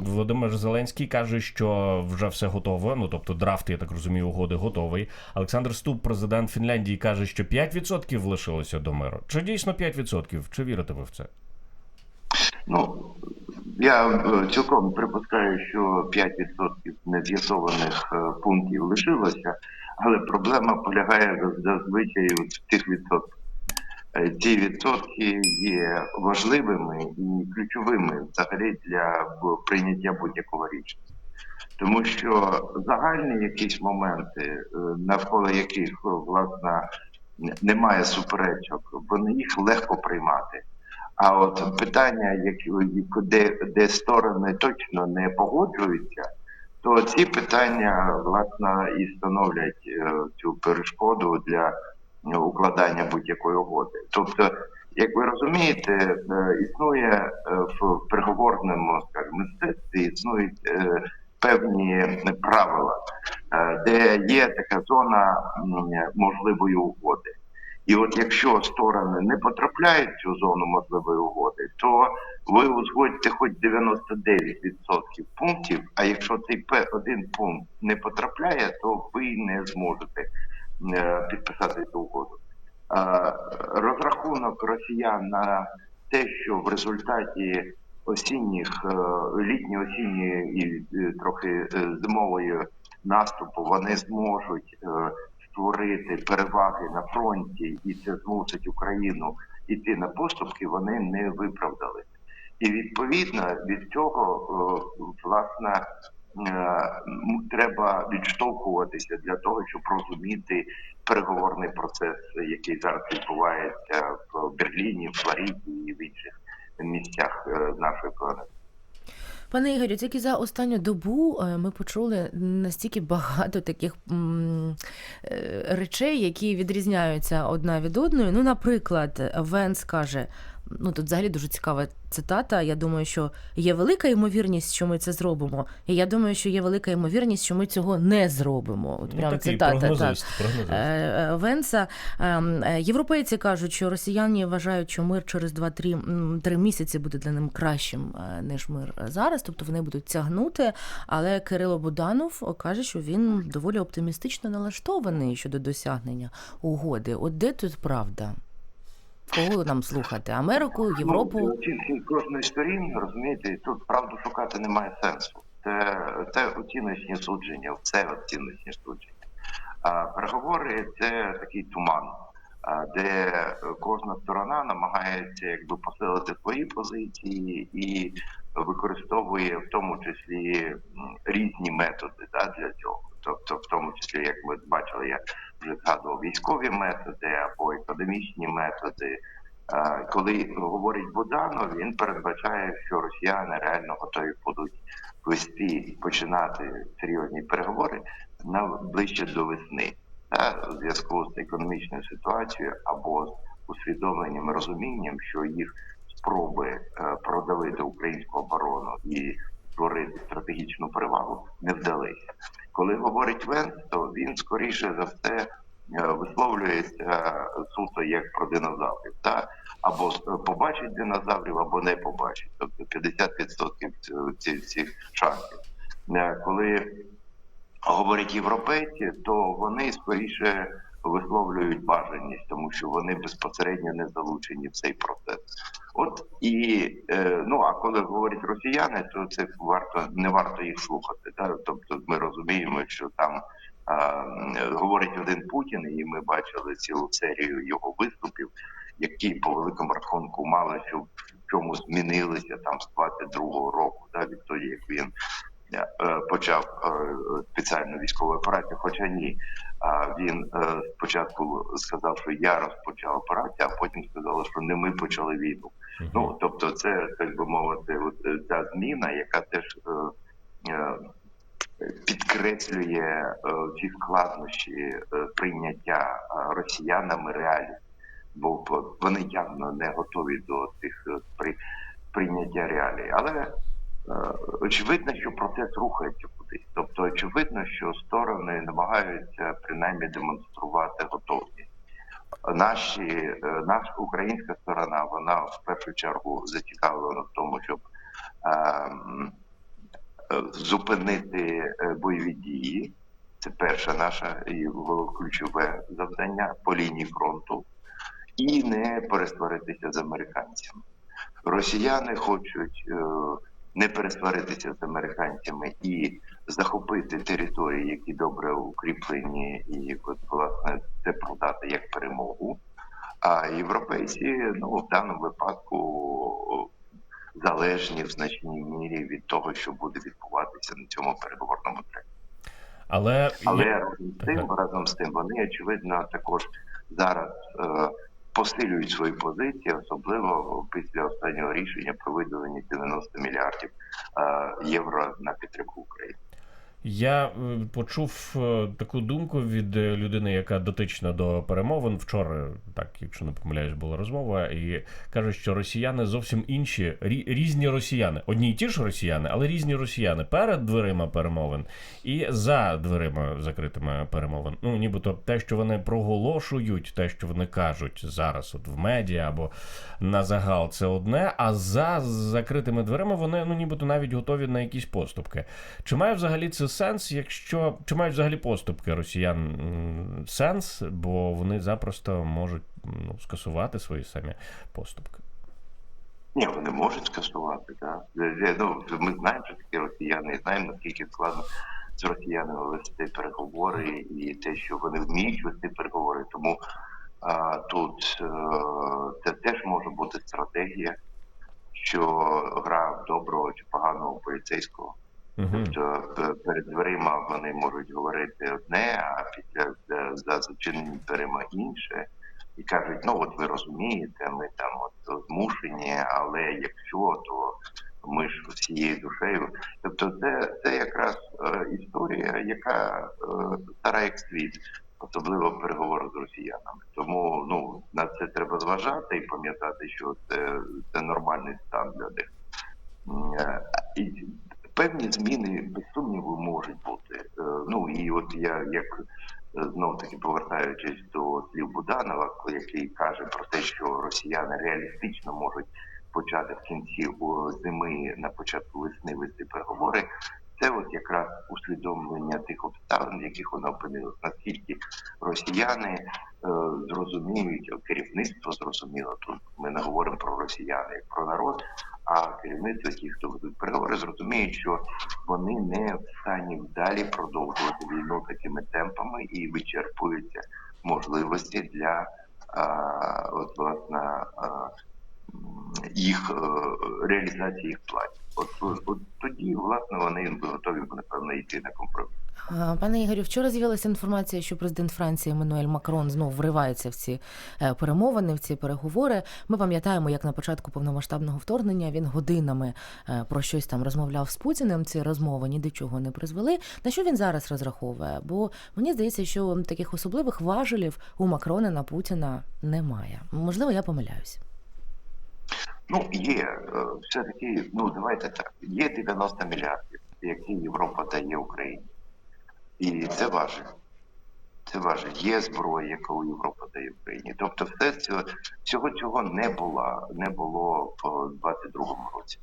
Володимир Зеленський каже, що вже все готово. Ну тобто, драфт, я так розумію, угоди готовий. Олександр Ступ, президент Фінляндії, каже, що 5% лишилося до миру. Чи дійсно 5%? Чи вірите ви в це? Ну я е, цілком припускаю, що 5% нез'ясованих е, пунктів лишилося, але проблема полягає заз- зазвичай в тих відсотках. Е, Ці відсотки є важливими і ключовими взагалі для прийняття будь-якого рішення. Тому що загальні якісь моменти, е, навколо яких е, власне немає суперечок, вони їх легко приймати. А от питання, які де, де сторони точно не погоджуються, то ці питання власне і становлять е, цю перешкоду для е, укладання будь-якої угоди. Тобто, як ви розумієте, е, існує е, в переговорному скажімо, мистецтві існують е, певні правила, де є така зона можливої угоди. І от якщо сторони не потрапляють в цю зону можливої угоди, то ви узгодьте хоч 99% пунктів. А якщо цей один пункт не потрапляє, то ви не зможете підписати цю угоду. Е, Розрахунок росіян на те, що в результаті осінніх, е, літньо-осінньої і е, трохи е, зимової наступу вони зможуть е, створити переваги на фронті, і це змусить Україну йти на поступки, вони не виправдали. І відповідно від цього е, власне е, треба відштовхуватися для того, щоб розуміти переговорний процес, який зараз відбувається в Берліні, в Флоріді і в інших місцях е, нашої планети. Пане Ігорю, тільки за останню добу е, ми почули настільки багато таких е, речей, які відрізняються одна від одної. Ну, наприклад, Венс каже. Ну, тут взагалі дуже цікава цитата. Я думаю, що є велика ймовірність, що ми це зробимо. І я думаю, що є велика ймовірність, що ми цього не зробимо. От прям ну, цитата. Так. прогнозист, прогнозист. Е, е, Венса. Ем, е, Європейці кажуть, що росіяни вважають, що мир через 2-3 три місяці буде для них кращим, ніж мир зараз. Тобто вони будуть тягнути. Але Кирило Буданов каже, що він доволі оптимістично налаштований щодо досягнення угоди. От де тут правда? Кого нам слухати? Америку, Європу? Ну, оцінки кожної сторін, розумієте, і тут правду шукати немає сенсу. Це, це оціночні судження, це оціночні судження. А переговори це такий туман, де кожна сторона намагається якби посилити свої позиції і використовує в тому числі різні методи да, для цього. Тобто, в тому числі, як ми бачили, я вже згадував військові методи або економічні методи. Коли говорить Буданов, він передбачає, що росіяни реально готові будуть вести починати серйозні переговори на ближче до весни, та, у зв'язку з економічною ситуацією або з усвідомленням розумінням, що їх спроби е, продавити українську оборону і створити стратегічну перевагу не вдалися. Коли говорить Венс, то він скоріше за все е, висловлюється е, суто як про динозаврів, та або побачить динозаврів, або не побачить. Тобто 50% цих цих шансів. Е, Коли говорять європейці, то вони скоріше висловлюють бажаність, тому що вони безпосередньо не залучені в цей процес. От і е, ну а коли говорять росіяни, то це варто не варто їх слухати. Да? Тобто ми розуміємо, що там говорить один Путін, і ми бачили цілу серію його виступів, які по великому рахунку мало що в чому змінилися там з 22-го року, да, відтоді як він почав е, спеціальну військову операцію. Хоча ні, він е, спочатку сказав, що я розпочав операцію, а потім сказали, що не ми почали війну. Ну тобто, це так би мовити, от е, ця зміна, яка теж е, е, підкреслює е, ці складнощі е, прийняття е, росіянами реалій, бо вони явно не готові до цих е, при, прийняття реалій. Але е, очевидно, що процес рухається кудись. Тобто, очевидно, що сторони намагаються принаймні демонструвати готовність. Наші, е, наша українська сторона, вона в першу чергу зацікавлена в тому, щоб ем, зупинити е, бойові дії. Це перше наше і ключове завдання по лінії фронту, і не пересваритися з американцями. Росіяни хочуть е, не пересваритися з американцями і захопити території, які добре укріплені, і от, власне це продати як перемогу. А європейці, ну в даному випадку залежні в значній мірі від того, що буде відбуватися на цьому переговорному треку. Але, Але разом з тим, разом з тим, вони очевидно також зараз е, посилюють свої позиції, особливо після останнього рішення про виділення 90 мільярдів е, євро на підтримку України. Я е, почув е, таку думку від е, людини, яка дотична до перемовин. Вчора, так, якщо не помиляюсь, була розмова, і каже, що росіяни зовсім інші, різні росіяни. Одні й ті ж росіяни, але різні росіяни перед дверима перемовин і за дверима закритими перемовин. Ну, нібито те, що вони проголошують, те, що вони кажуть зараз, от в медіа або на загал, це одне. А за закритими дверима вони ну нібито навіть готові на якісь поступки. Чи має взагалі це сенс, якщо чи мають взагалі поступки росіян сенс, бо вони запросто можуть ну, скасувати свої самі поступки? Ні, вони можуть скасувати. Да? Е, Ну, ми знаємо, що такі росіяни, і знаємо, наскільки складно з росіянами вести переговори, і те, що вони вміють вести переговори. Тому а, тут е, це теж може бути стратегія, що гра в доброго чи поганого поліцейського. Тобто перед дверима вони можуть говорити одне, а після за- за зачиненими дверима інше. І кажуть, ну от ви розумієте, ми там от змушені, але якщо, то ми ж всією душею. Тобто, це, це якраз е, історія, яка е, стара як світ, особливо переговори з росіянами. Тому ну на це треба зважати і пам'ятати, що це, це нормальний стан для них. Е, певні зміни без сумніву можуть бути. Е, Ну і от я як знов таки повертаючись до слів Буданова, який каже про те, що росіяни реалістично можуть почати в кінці зими на початку весни вести переговори. Це от якраз усвідомлення тих обставин, в яких вона опинилась, наскільки росіяни е, зрозуміють, керівництво зрозуміло. Тут ми не говоримо про росіян як про народ, а керівництво, ті, хто ведуть переговори, зрозуміють, що вони не в стані далі продовжувати війну такими темпами і вичерпуються можливості для а, от власне а, їх е, реалізації їх планів. От, от, тоді, власне, вони готові напевно йти на компроміс. Пане Ігорю, вчора з'явилася інформація, що президент Франції Еммануель Макрон знову вривається в ці е, перемовини, в ці переговори. Ми пам'ятаємо, як на початку повномасштабного вторгнення він годинами е, про щось там розмовляв з Путіним. Ці розмови ні до чого не призвели. На що він зараз розраховує? Бо мені здається, що таких особливих важелів у Макрона на Путіна немає. Можливо, я помиляюсь. Ну, є е, все-таки, ну давайте так, є 90 мільярдів, які Європа дає Україні. І це важить. Це важить. Є зброя, яку Європа дає Україні. Тобто, все цього, всього цього не було, не було в 22-му році,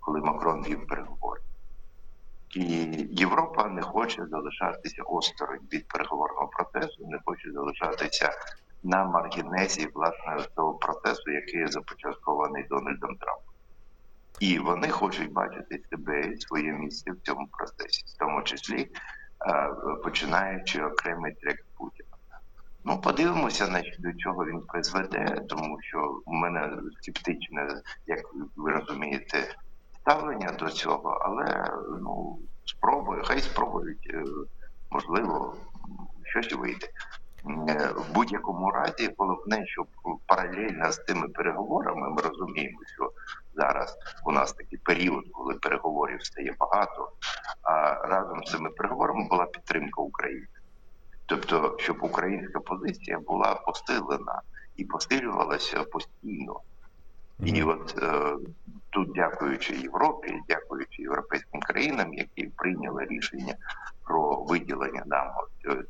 коли Макрон вів переговори. І Європа не хоче залишатися осторонь від переговорного процесу, не хоче залишатися на маргінезі власне того процесу, який започаткований Дональдом Трампом. І вони хочуть бачити себе і своє місце в цьому процесі, в тому числі починаючи окремий трек Путіна. Ну, подивимося, значить, до чого він призведе, тому що у мене скептичне, як ви розумієте, ставлення до цього, але ну спробую, хай спробують, е, можливо, щось вийде. Е, В будь-якому разі, головне, щоб паралельно з тими переговорами ми розуміємо, що зараз у нас такий період, коли переговорів стає багато, а разом з цими переговорами була підтримка України. Тобто, щоб українська позиція була посилена і посилювалася постійно. І от е, тут, дякуючи Європі, дякуючи європейським країнам, які прийняли рішення про виділення нам е,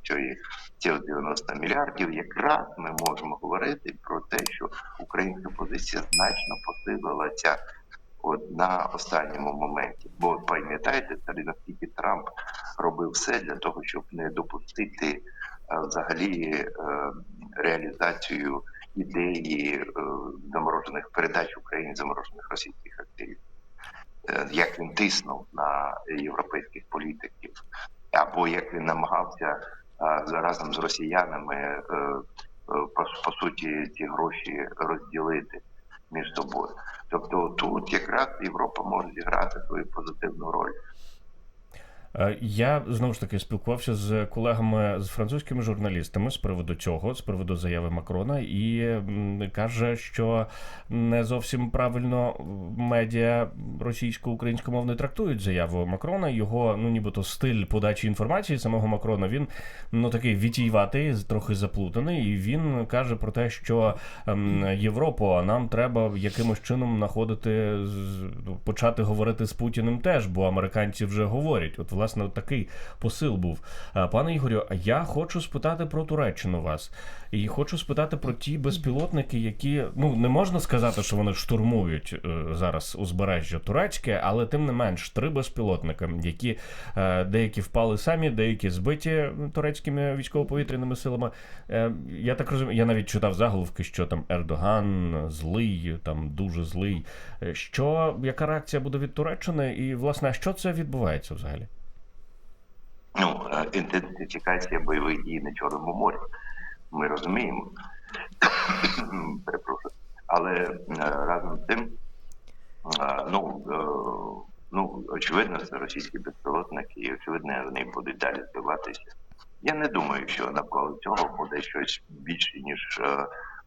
цих 90 мільярдів, якраз ми можемо говорити про те, що українська позиція значно посилилася от на останньому моменті. Бо пам'ятаєте, наскільки Трамп робив все для того, щоб не допустити е, взагалі е, реалізацію ідеї заморожених передач Україні заморожених російських активів. Як він тиснув на європейських політиків, або як він намагався разом з росіянами е, е, по, по суті ці гроші розділити між собою. Тобто тут якраз Європа може зіграти свою позитивну роль. Е, Я знову ж таки спілкувався з колегами з французькими журналістами з приводу цього, з приводу заяви Макрона, і каже, що не зовсім правильно медіа російсько-українськомовне трактують заяву Макрона. Його ну нібито стиль подачі інформації самого Макрона він ну такий вітійватий, трохи заплутаний. І він каже про те, що ем, Європу, нам треба якимось чином знаходити почати говорити з Путіним теж, бо американці вже говорять. От, власне, такий посил був. Е, Пане Ігорю, я хочу спитати про Туреччину вас. І хочу спитати про ті безпілотники, які ну не можна сказати, що вони штурмують е, зараз узбережжя турецьке, але тим не менш три безпілотники, які е, деякі впали самі, деякі збиті турецькими військово-повітряними силами. Я так розумію, я навіть читав заголовки, що там Ердоган злий, там дуже злий. Що яка реакція буде від Туреччини? І власне, що це відбувається взагалі? Ну, е, інтенсифікація бойових дій на Чорному морі. Ми розуміємо. Перепрошую. Але е, разом з тим, е, ну, ну, очевидно, це російські безпілотники, і очевидно, вони будуть далі збиватися. Я не думаю, що навколо цього буде щось більше, ніж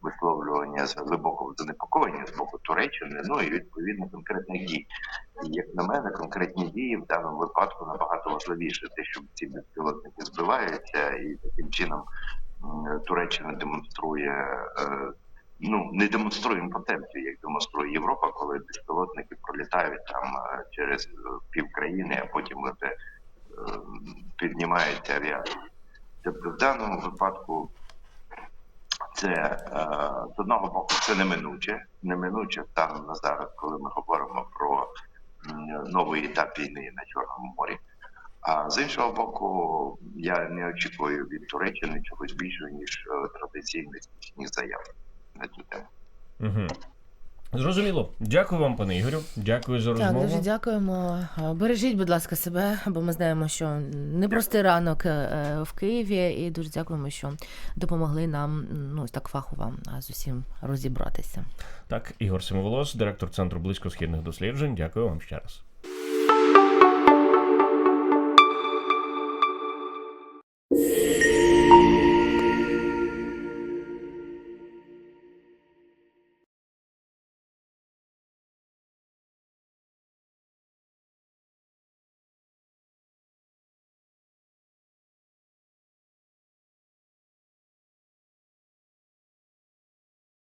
висловлювання з глибокого занепокоєння з боку Туреччини, ну і відповідно конкретних дій. І як на мене, конкретні дії в даному випадку набагато важливіше, те, що ці безпілотники збиваються, і таким чином Туреччина демонструє. е, Ну, не демонструє імпотенцію, як демонструє Європа, коли безпілотники пролітають там е, через е, пів країни, а потім вже е, піднімається авіація. Тобто в даному випадку це е, з одного боку це неминуче, неминуче станом на зараз, коли ми говоримо про новий етап війни на Чорному морі. А з іншого боку, я не очікую від Туреччини чогось більшого, ніж е, традиційних заяв на цю тему. Угу. Зрозуміло. Дякую вам, пане Ігорю. Дякую за Так, розмову. дуже дякуємо. Е, Бережіть, будь ласка, себе, бо ми знаємо, що непростий ранок е, в Києві, і дуже дякуємо, що допомогли нам ну так фахово з усім розібратися. Так, Ігор Симоволос, директор центру близькосхідних досліджень. Дякую вам ще раз.